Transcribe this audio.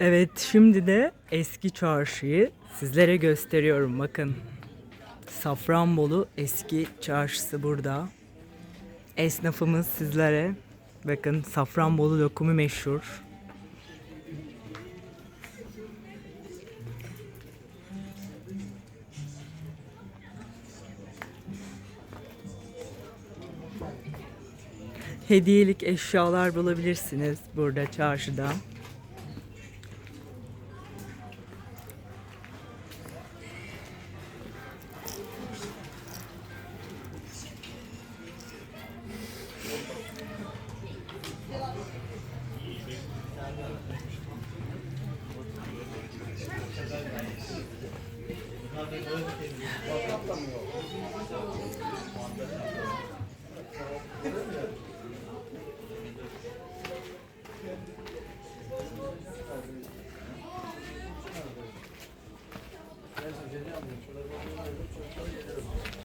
Evet şimdi de eski çarşıyı sizlere gösteriyorum bakın. Safranbolu eski çarşısı burada. Esnafımız sizlere bakın Safranbolu lokumu meşhur. Hediyelik eşyalar bulabilirsiniz burada çarşıda. Ben söyleyeceğim. Şurada